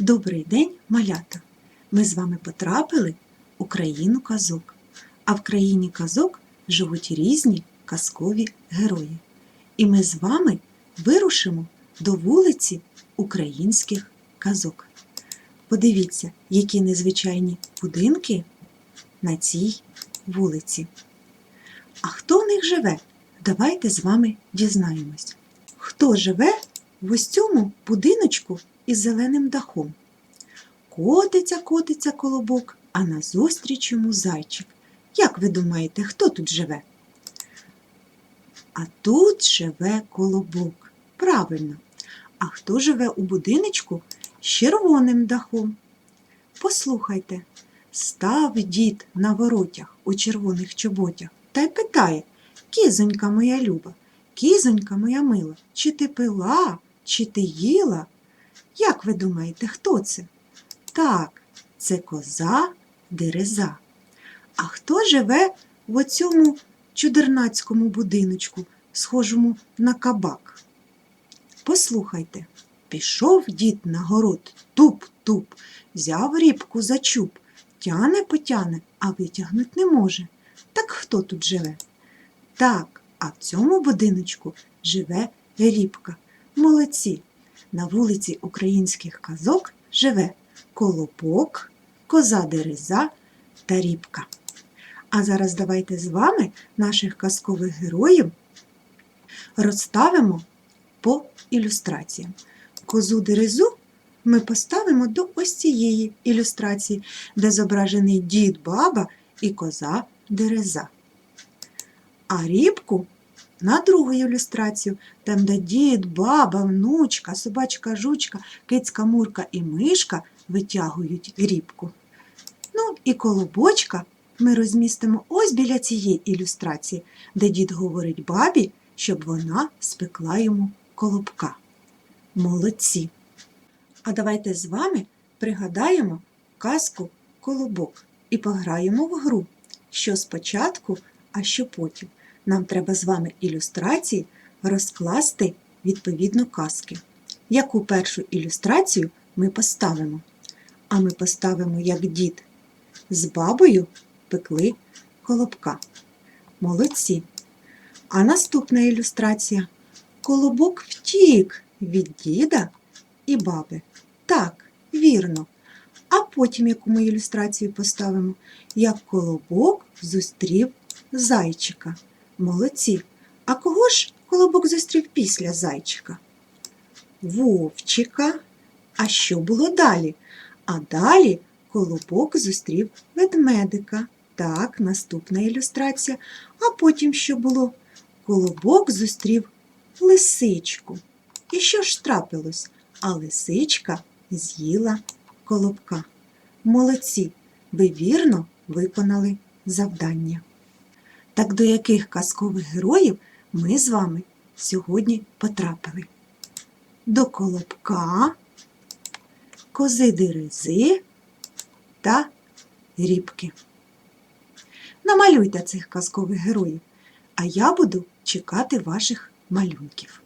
Добрий день, малята! Ми з вами потрапили у країну казок. А в країні казок живуть різні казкові герої. І ми з вами вирушимо до вулиці українських казок. Подивіться, які незвичайні будинки на цій вулиці. А хто в них живе? Давайте з вами дізнаємось. Хто живе в ось цьому будиночку із зеленим дахом? Котиться, котиться колобок, а назустріч йому зайчик. Як ви думаєте, хто тут живе? А тут живе колобок. Правильно. А хто живе у будиночку з червоним дахом? Послухайте, став дід на воротях у червоних чоботях та й питає Кізонька моя люба, кізонька моя мила, чи ти пила, чи ти їла? Як ви думаєте, хто це? Так, це коза дереза. А хто живе в оцьому чудернацькому будиночку, схожому на кабак? Послухайте, пішов дід на город, туп-туп, взяв рібку за чуб, тяне потяне, а витягнуть не може. Так хто тут живе? Так, а в цьому будиночку живе рібка. Молодці. На вулиці українських казок живе колобок, коза дереза та рібка. А зараз давайте з вами наших казкових героїв розставимо по ілюстраціям. Козу дерезу ми поставимо до ось цієї ілюстрації, де зображений дід, баба і коза дереза. А рібку на другу ілюстрацію, там де дід, баба, внучка, собачка жучка, кицька мурка і мишка витягують рібку. Ну і колобочка ми розмістимо ось біля цієї ілюстрації, де дід говорить бабі, щоб вона спекла йому колобка. Молодці! А давайте з вами пригадаємо казку колобок і пограємо в гру, що спочатку, а що потім. Нам треба з вами ілюстрації розкласти відповідно казки. Яку першу ілюстрацію ми поставимо? А ми поставимо, як дід з бабою пекли колобка. Молодці. А наступна ілюстрація. Колобок втік від діда і баби. Так, вірно. А потім яку ми ілюстрацію поставимо? Як колобок зустрів зайчика. Молодці. А кого ж колобок зустрів після зайчика? Вовчика. А що було далі? А далі колобок зустрів ведмедика. Так, наступна ілюстрація. А потім що було? Колобок зустрів лисичку. І що ж трапилось? А лисичка з'їла колобка. Молодці, ви вірно виконали завдання. Так до яких казкових героїв ми з вами сьогодні потрапили? До колобка, кози дерези та рібки. Намалюйте цих казкових героїв, а я буду чекати ваших малюнків.